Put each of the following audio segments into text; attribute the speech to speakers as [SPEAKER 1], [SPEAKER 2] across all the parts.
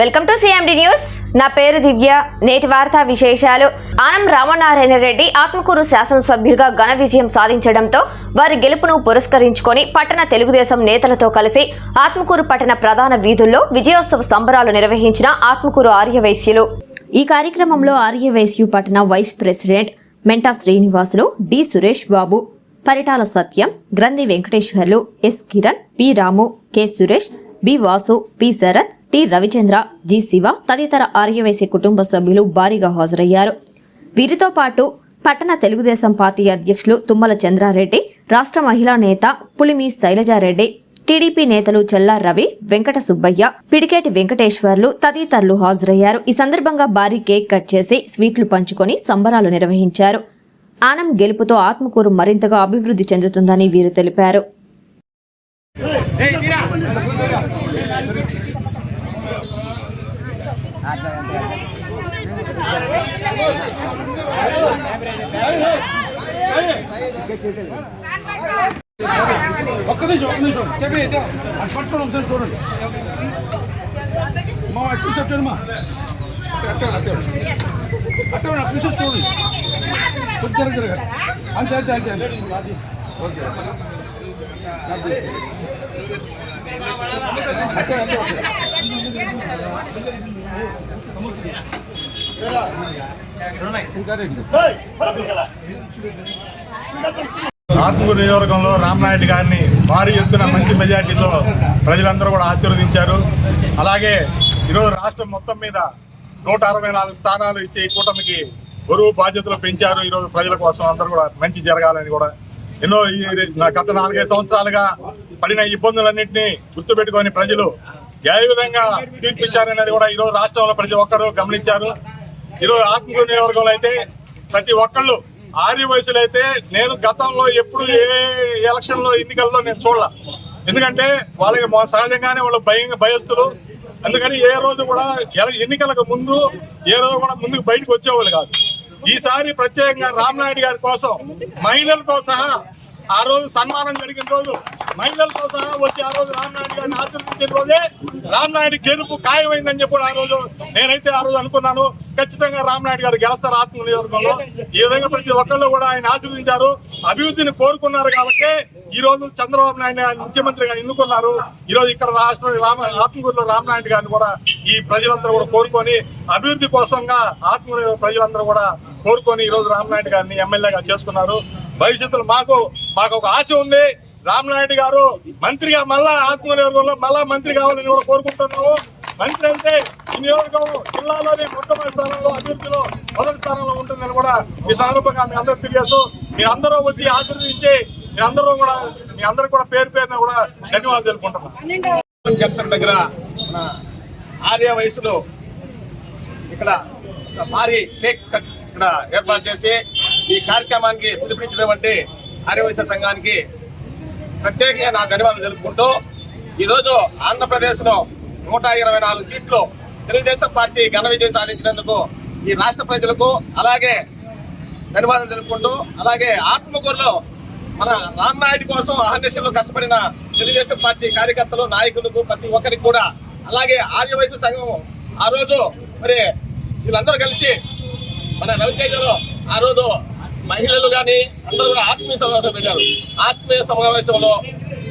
[SPEAKER 1] Welcome to CMD news నా పేరు దివ్య. నేటి వార్తా విశేషాలు. ఆనం రామనారాయణ రెడ్డి ఆత్మకూరు శాసనసభ్యులుగా ఘన విజయం సాధించడంతో వారి గెలుపును పురస్కరించుకొని పట్టణ తెలుగుదేశం నేతలతో కలిసి ఆత్మకూరు పట్టణ ప్రధాన వీధుల్లో విజయోత్సవ సంబరాలు నిర్వహించిన ఆత్మకూరు ఆర్యవైశ్యులు. ఈ కార్యక్రమంలో ఆర్యవైశ్యు పట్టణ vice president Menta Srinivasulu D Suresh Babu Paritala Satyam Granthi Venkateswarlu S Kiran P Ramu K Suresh B Vasu P Sarath T Ravichandra G Siva తదితర ఆర్యవైశ్య కుటుంబ సభ్యులు భారీగా హాజరయ్యారు. వీరితో పాటు పట్టణ తెలుగుదేశం పార్టీ అధ్యక్షులు తుమ్మల చంద్రారెడ్డి రాష్ట్ర మహిళా నేత పులిమి శైలజారెడ్డి టీడీపీ నేతలు చెల్లా రవి వెంకట సుబ్బయ్య పిడికేటి వెంకటేశ్వర్లు తదితరులు హాజరయ్యారు. ఈ సందర్భంగా భారీ కేక్ కట్ చేసి స్వీట్లు పంచుకొని సంబరాలు నిర్వహించారు. ఆనం గెలుపుతో ఆత్మకూరు మరింతగా అభివృద్ధి చెందుతుందని వీరు తెలిపారు.
[SPEAKER 2] ఒక్క నిమిషం ఒక్క నిమిషం. కేకే అది పట్టుకొని ఒకసారి చూడండి. మా అట్టు చెప్పాడు మా. అట్టాడు అట్టాడు అట్టాడు అటు నిమిషం చూడండి. కొద్దిగా జరగ అంతే అంతే అంతే అంతే. ఓకే. అట్టే అట్టే ఓకే
[SPEAKER 3] నియోజకవర్గంలో రామనాయుడు గారిని భారీ ఎత్తున మంచి మెజార్టీతో ప్రజలందరూ కూడా ఆశీర్వదించారు. అలాగే ఈరోజు రాష్ట్రం మొత్తం మీద నూట అరవై నాలుగు స్థానాలు ఇచ్చి ఈ కూటమికి బరువు బాధ్యతలు పెంచారు. ఈరోజు ప్రజల కోసం అందరూ కూడా మంచి జరగాలని కూడా ఎన్నో ఈ గత నాలుగైదు సంవత్సరాలుగా పడిన ఇబ్బందులన్నింటినీ గుర్తుపెట్టుకొని ప్రజలు ఏ విధంగా తీర్పిచ్చారనేది కూడా ఈరోజు రాష్ట్రంలో ప్రతి ఒక్కరూ గమనించారు. ఈరోజు ఆత్మకూరు నియోజకవర్గంలో అయితే ప్రతి ఒక్కళ్ళు ఆర్య వయసులో అయితే నేను గతంలో ఎప్పుడు ఏ ఎలక్షన్లో ఎన్నికల్లో నేను చూడాల. ఎందుకంటే వాళ్ళకి సహజంగానే వాళ్ళు భయం భయస్తులు అందుకని ఏ రోజు కూడా ఎన్నికలకు ముందు ఏ రోజు కూడా ముందుకు బయటకు వచ్చేవాళ్ళు కాదు. ఈసారి ప్రత్యేకంగా రామ్నాయుడు గారి కోసం మహిళలతో సహా ఆ రోజు సన్మానం జరిగిన రోజు మహిళలతో సహా వచ్చి ఆ రోజు రామ్నాయుడు గారిని ఆశీర్వదించిన రోజే రామ్నాయుడు గెలుపు ఖాయమైందని చెప్పి ఆ రోజు నేనైతే ఆ రోజు అనుకున్నాను. ఖచ్చితంగా రామ్నాయుడు గారు గెలుస్తారు ఆత్మ నియోజకవర్గంలో. ఈ విధంగా ప్రతి ఒక్కళ్ళు కూడా ఆయన ఆశీర్వదించారు. అభివృద్ధిని కోరుకున్నారు కాబట్టి ఈ రోజు చంద్రబాబు నాయుడు గారిని గారు ఎన్నుకున్నారు. ఈ రోజు ఇక్కడ రాష్ట్ర రామ ఆత్మకూరులో రామనాయుడు గారిని కూడా ఈ ప్రజలందరూ కూడా కోరుకొని అభివృద్ధి కోసంగా ఆత్మ ప్రజలందరూ కూడా కోరుకొని ఈ రోజు రామనాయుడు గారిని ఎమ్మెల్యేగా చేసుకున్నారు. భవిష్యత్తులో మాకు మాకు ఒక ఆశ ఉంది. రామనాయుడు గారు మంత్రిగా మళ్ళా ఆత్మ మళ్ళా మంత్రి కావాలని కూడా కోరుకుంటున్నాము. మంత్రి అంటే ఈ నియోజకవర్గం జిల్లాలోని మొట్టమొదటి స్థానంలో అభివృద్ధిలో మొదటి స్థానంలో ఉంటుందని కూడా ఈ సందర్భంగా మీ అందరూ తెలియదు మీరందరూ వచ్చి ఆశీర్వదించి మీరందరూ కూడా మీ అందరూ కూడా పేరు పేరున కూడా ధన్యవాదాలు తెలుపుకుంటున్నాం.
[SPEAKER 4] జంక్షన్ దగ్గర ఆర్య వయసులో ఇక్కడ భారీ కేక్ ఇక్కడ ఏర్పాటు చేసి ఈ కార్యక్రమానికి పిలుపునిచ్చినటువంటి ఆర్య సంఘానికి ప్రత్యేకంగా నా ధన్యవాదాలు తెలుపుకుంటూ ఈరోజు ఆంధ్రప్రదేశ్లో నూట ఇరవై నాలుగు సీట్లు తెలుగుదేశం పార్టీ ఘన విజయం సాధించినందుకు ఈ రాష్ట్ర ప్రజలకు అలాగే ధన్యవాదాలు తెలుపుకుంటూ అలాగే ఆత్మకూరులో మన రామ్నాయుడు కోసం అహర్నిశలు కష్టపడిన తెలుగుదేశం పార్టీ కార్యకర్తలు నాయకులకు ప్రతి ఒక్కరికి కూడా అలాగే ఆర్యవయసు సంఘం ఆ రోజు మరి వీళ్ళందరూ కలిసి మన రవితేజలో ఆ రోజు మహిళలు కానీ అందరూ కూడా ఆత్మీయ సమావేశం పెట్టారు. ఆత్మీయ సమావేశంలో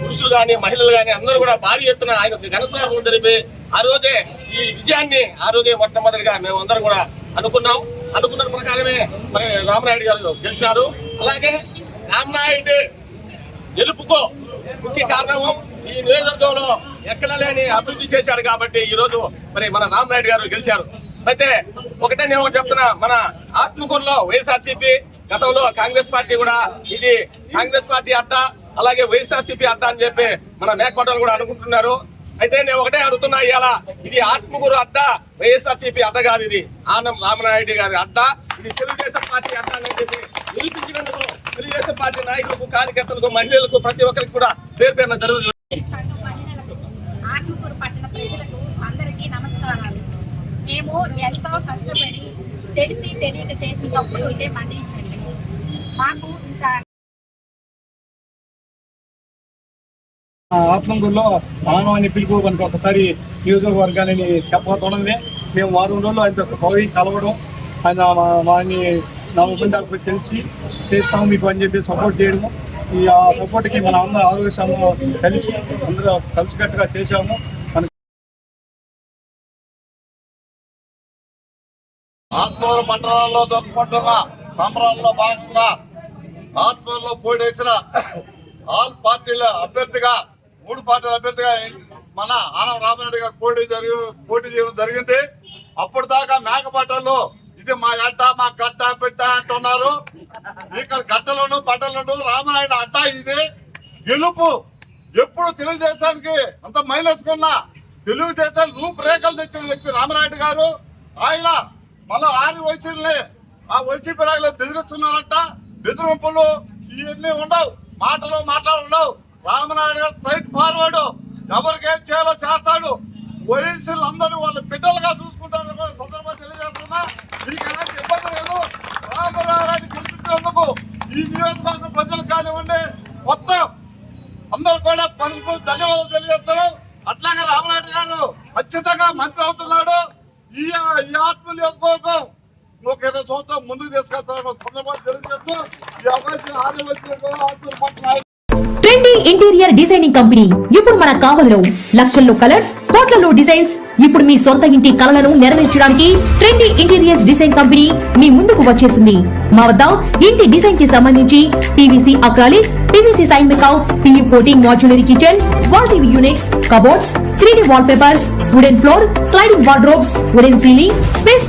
[SPEAKER 4] పురుషులు కానీ మహిళలు కానీ అందరూ కూడా భారీ ఎత్తున ఆయన ఘనస్నానం జరిపి ఆ రోజే ఈ విజయాన్ని ఆ రోజే మొట్టమొదటిగా మేము అందరం కూడా అనుకున్నాం. అనుకున్న ప్రకారమే మరి రామనాయుడు గారు గెలిచినారు. అలాగే రామనాయుడు గెలుపుకో ముఖ్య కారణము ఈ నియోజకవర్గంలో ఎక్కడ లేని అభివృద్ధి చేశాడు కాబట్టి ఈ రోజు మరి మన రామనాయుడు గారు గెలిచారు. అయితే ఒకటే నేను ఒకటి చెప్తున్నా మన ఆత్మకూరులో వైఎస్ఆర్సీపీ గతంలో కాంగ్రెస్ పార్టీ కూడా ఇది కాంగ్రెస్ పార్టీ అడ్డ అలాగే వైఎస్ఆర్సీపీ అడ్డ అని చెప్పి మన మేకపట్టలు కూడా అనుకుంటున్నారు. అయితే నేను ఒకటే అడుగుతున్నా ఇవాళ ఇది ఆత్మగురు అడ్డ వైఎస్ఆర్సీపీ అడ్డ కాదు ఇది. ఆనం రామనాయుడు గారి అడ్డ ఇది తెలుగుదేశం పార్టీ అడ్డ అని చెప్పి నిరూపించినందుకు తెలుగుదేశం పార్టీ నాయకులకు కార్యకర్తలకు మహిళలకు ప్రతి ఒక్కరికి కూడా పేరు పేరున జరుగుతుంది
[SPEAKER 5] మేము ఎంతో కష్టపడి తెలిసి తెలియక చేసిన తప్పులు ఉంటే మన్నించండి మాకు
[SPEAKER 3] ఆత్మగురులో మానవాన్ని పిలుపు మనకు ఒకసారి నియోజకవర్గాన్ని చెప్పబోతున్నది మేము వారం రోజులు ఆయనతో పోయి కలవడం ఆయన వారిని నా ఉపందాలకు తెలిసి చేస్తాము మీకు అని చెప్పి సపోర్ట్ చేయడము. ఈ ఆ సపోర్ట్కి మన అందరూ ఆరోగ్య సంఘం కలిసి అందరూ కలిసికట్టుగా చేశాము. మన
[SPEAKER 6] ఆత్మూరు పట్టణంలో జరుపుకుంటున్న సంబరాల్లో భాగంగా ఆత్మూరులో పోటీ వేసిన ఆల్ పార్టీల అభ్యర్థిగా మూడు పార్టీల అభ్యర్థిగా మన ఆనం రామారెడ్డి గారు పోటీ జరిగి పోటీ చేయడం జరిగింది. అప్పుడు దాకా మేకపట్టలు ఇది మా అడ్డ మా కట్ట పెట్ట అంటున్నారు. ఇక్కడ గట్టలను పట్టలను రామనాయుడు అట్ట ఇది. గెలుపు ఎప్పుడు తెలుగుదేశానికి అంత మైలేసుకున్న తెలుగుదేశానికి రూపురేఖలు తెచ్చిన వ్యక్తి రామనాయుడు గారు. ఆయన మన ఆరి వైసీపీని ఆ వైసీపీ నాయకులు బెదిరిస్తున్నారంట. బెదిరింపులు ఇవన్నీ ఉండవు. మాటలు మాటలు ఉండవు రామనాయుడు గారు స్ట్రైట్ ఫార్వర్డ్. ఎవరికేం చేయాలో చేస్తాడు. వయసులు అందరూ వాళ్ళ బిడ్డలుగా చూసుకుంటారు సందర్భంగా తెలియజేస్తున్నా. మీకు ఎలాంటి ఇబ్బంది లేదు. రామనారాయణ గెలిపించినందుకు ఈ నియోజకవర్గ ప్రజలు కానివ్వండి మొత్తం అందరూ కూడా పరస్పరం ధన్యవాదాలు తెలియజేస్తారు అట్లాగే రామనాయుడు గారు ఖచ్చితంగా మంత్రి అవుతున్నాడు. ఈ ఈ ఆత్మ నియోజకవర్గం ఒక ఇరవై ముందుకు తీసుకెళ్తారన్న సందర్భాన్ని తెలియజేస్తూ ఈ అవకాశం ఆదివాసీ
[SPEAKER 7] ట్రెండీ ఇంటీరియర్ డిజైనింగ్ కంపెనీ. ఇప్పుడు మన కావల్లో లక్షల్లో కలర్స్ కోట్లలో డిజైన్స్. ఇప్పుడు మీ సొంత ఇంటి కలలను నెరవేర్చడానికి ట్రెండీ ఇంటీరియర్స్ డిజైన్ కంపెనీ మీ ముందుకు వచ్చేసింది. మా వద్ద ఇంటి డిజైన్కి సంబంధించి PVC acrylic PVC sign make out PU coating modular kitchen wall TV units cupboards three D wall papers wooden floor sliding wardrobes wooden ceiling